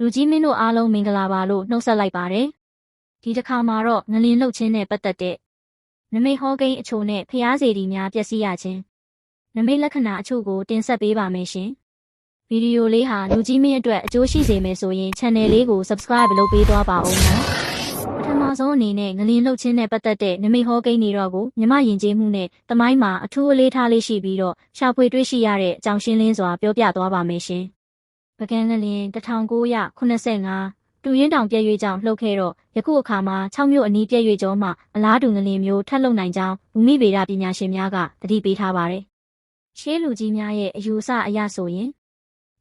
လူကြီးမင်းတို့အားလုံးမင်္ဂလာပါလို့နှုတ်ဆက်လိုက်ပါတယ်။ဒီတစ်ခါမှာတော့ငလင်လှုပ်ခြင်းနဲ့ပတ်သက်တဲ့နမိတ်ဟောကိန်းအချို့နဲ့ဖျားစေတီများပျက်စီးရခြင်းနမိတ်လက္ခဏာအချို့ကိုတင်ဆက်ပေးပါမယ်ရှင်။ဗီဒီယိုလေးဟာလူကြီးမင်းအတွက်အကျိုးရှိစေမယ်ဆိုရင် channel လေးကို subscribe လုပ်ပေးသွားပါဦးနော်။ပထမဆုံးအနေနဲ့ငလင်လှုပ်ခြင်းနဲ့ပတ်သက်တဲ့နမိတ်ဟောကိန်းတွေတော့ကိုမြမယဉ်ကျေးမှုနဲ့တမိုင်းမှာအထူးအလေးထားလေးရှိပြီးတော့ရှာဖွေတွေ့ရှိရတဲ့အကြောင်းရှင်းလင်းစွာပြောပြသွားပါမယ်ရှင်။ ပကံငလင်1985တူရင်တောင်ပြည့်ရွေ့ကြောင့်လှုပ်ခဲ့တော့ယခုအခါမှာ6မြို့အနီးပြည့်ရွေ့ကျော်မှာအလားတူငလင်မျိုးထပ်လုံနိုင်ကြောင်းဘူမိဗေဒပညာရှင်များကသတိပေးထားပါတယ်။ရှေးလူကြီးများရဲ့အယူအဆအရဆိုရင်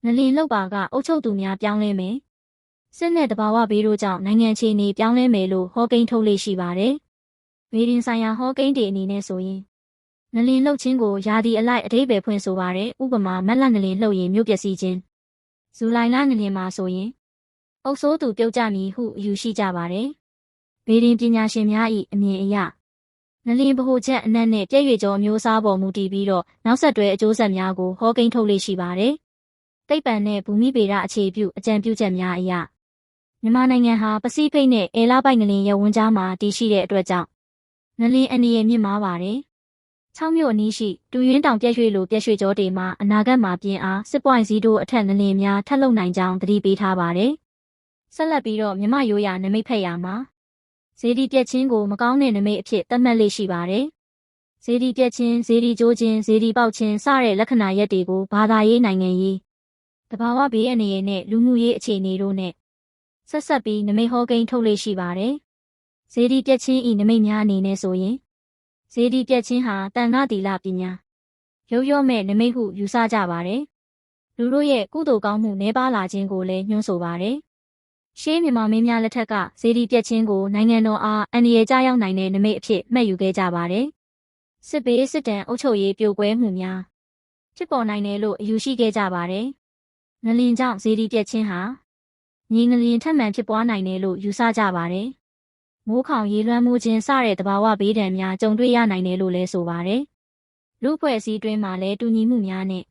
ငလင်လှုပ်ပါကအုတ်ချုပ်သူများပြောင်းလဲမယ်။စစ်နဲ့တဘာဝဘေးတို့ကြောင့်နိုင်ငံခြေနေပြောင်းလဲမယ်လို့ဟောကိန်းထုတ်လေးရှိပါတယ်။ဗေဒင်ဆိုင်ရာဟောကိန်းတွေအနေနဲ့ဆိုရင်ငလင်လှုပ်ခြင်းကိုယာဒီအလိုက်အတိပယ်ဖွင့်ဆိုပါတယ်။ဥပမာမက်လက်ငလင်လှုပ်ရင်မြို့ပျက်စီးခြင်း ဇူလိုင်လငလင်မှာဆိုရင်အုပ်ဆိုးသူပြုတ်ကြမည်ဟုအယူရှိကြပါတယ်။ဗေဒင်ပညာရှင်များ၏အမြင်အရငလင်ဗဟိုချက်အနက်နဲ့ပြည့်ရွေကျော်မျိုးစားပေါ်မူတည်ပြီးတော့နောက်ဆက်တွဲအကျိုးဆက်များကိုဟောကိန်းထုတ်လေးရှိပါတယ်။သိပ္ပံနဲ့ဘူမိဗေဒအခြေပြုအကြံပြုချက်များအရမြန်မာနိုင်ငံဟာပစိဖိတ်နဲ့အေလာပိုက်ငလင်ရဲ့ဝန်းကြားမှာတည်ရှိတဲ့အတွက်ကြောင့်ငလင်အန္တရာယ်မြင့်မားပါတယ်။ 6မြို့အနီးရှိတူရင်းတောင်ပြည့်ရွှေလိုပြည့်ရွှေကျော်တွေမှာအနာဂတ်မှာပြင်းအား10.0အထက်ငလင်များထပ်လုံနိုင်ကြောင်းသတိပေးထားပါတယ်။ဆက်လက်ပြီးတော့မြမရိုးရာနမိတ်ဖက်ရာမှာဇေဒီပြက်ချင်းကိုမကောင်းတဲ့နမိတ်အဖြစ်သတ်မှတ်လေးရှိပါတယ်။ဇေဒီပြက်ချင်းဇေဒီကျိုးချင်းဇေဒီပေါက်ချင်းစတဲ့လက္ခဏာရက်တွေကိုဘာသာရေးနိုင်ငံရေးတဘာဝဘေးအနေနဲ့လူမှုရေးအခြေအနေတို့နဲ့ဆက်ဆက်ပြီးနမိတ်ဟောကိန်းထုတ်လေးရှိပါတယ်။ဇေဒီပြက်ချင်းဤနမိတ်များအနေနဲ့ဆိုရင် ဇေဒီပြက်ချင်းဟာတန်ခါတီလပညာရုပ်ရော့မဲ့နမိတ်ဟုယူဆကြပါတယ်။လူတို့ရဲ့ကုသိုလ်ကောင်းမှုနှဲပါလာခြင်းကိုလည်းညွှန်းဆိုပါတယ်။ရှေးမြန်မာမင်းများလက်ထက်ကဇေဒီပြက်ချင်းကိုနိုင်ငံတော်အားအန္တရာယ်ကြရောက်နိုင်တဲ့နမိတ်အဖြစ်မှတ်ယူခဲ့ကြပါတယ်။စစ်ဘေးစစ်တမ်းအုပ်ချုပ်ရေးပြိုကွဲမှုများဖြစ်ပေါ်နိုင်တယ်လို့အယူရှိခဲ့ကြပါတယ်။ငလင်ကြောင့်ဇေဒီပြက်ချင်းဟာညီငလင်ထက်မှန်ဖြစ်ပွားနိုင်တယ်လို့ယူဆကြပါတယ်။ မိုးခေါင်ရေလွှမ်းမှုခြင်းစတဲ့တဘာဝဘေးဒဏ်များကြုံတွေ့ရနိုင်တယ်လို့လည်းဆိုပါတယ်။လူဖွဲ့စည်းတွင်းမှာလည်းတူညီမှုများနဲ့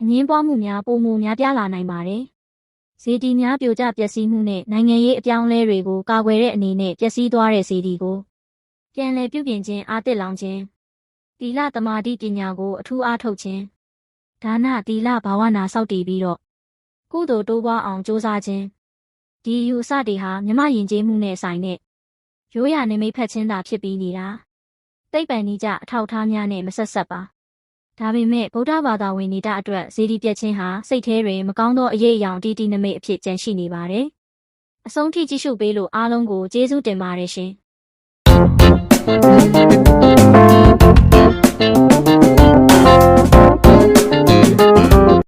အငင်းပွားမှုများပုံမှုများပြားလာနိုင်ပါတယ်။ဇေဒီများပြိုကျပျက်စီးမှုနဲ့နိုင်ငံရေးအပြောင်းအလဲတွေကိုကာကွယ်တဲ့အနေနဲ့ပျက်စီးသွားတဲ့ဇေဒီကိုပြန်လည်ပြုပြင်ခြင်းအားတစ်လောင်ခြင်းတီလသမာဓိပညာကိုအထူးအားထုတ်ခြင်းဒါနတီလဘာဝနာစောင့်တည်ပြီးတော့ကုသိုလ်တိုးပွားအောင်ကြိုးစားခြင်းဒီယူအစတွေဟာမြမယဉ်ကျေးမှုနဲ့ဆိုင်တဲ့ ရိုးရာနိမိတ်ဖက်ချင်းသာဖြစ်ပြီးနေတာသိပ္ပံနည်းကြအထောက်အထားများနဲ့မဆက်ဆက်ပါဒါပေမဲ့ဗုဒ္ဓဘာသာဝင်နေတာအတွက်ဇေဒီပြက်ချင်းဟာစိတ်ထဲတွင်မကောင်းသောအရေးအယောင်တီတီနမိတ်အဖြစ်ကြံရှိနေပါတယ်အဆုံးထိကြည့်ရှုပေးလို့အားလုံးကိုကျေးဇူးတင်ပါတယ်ရှင် Thank you.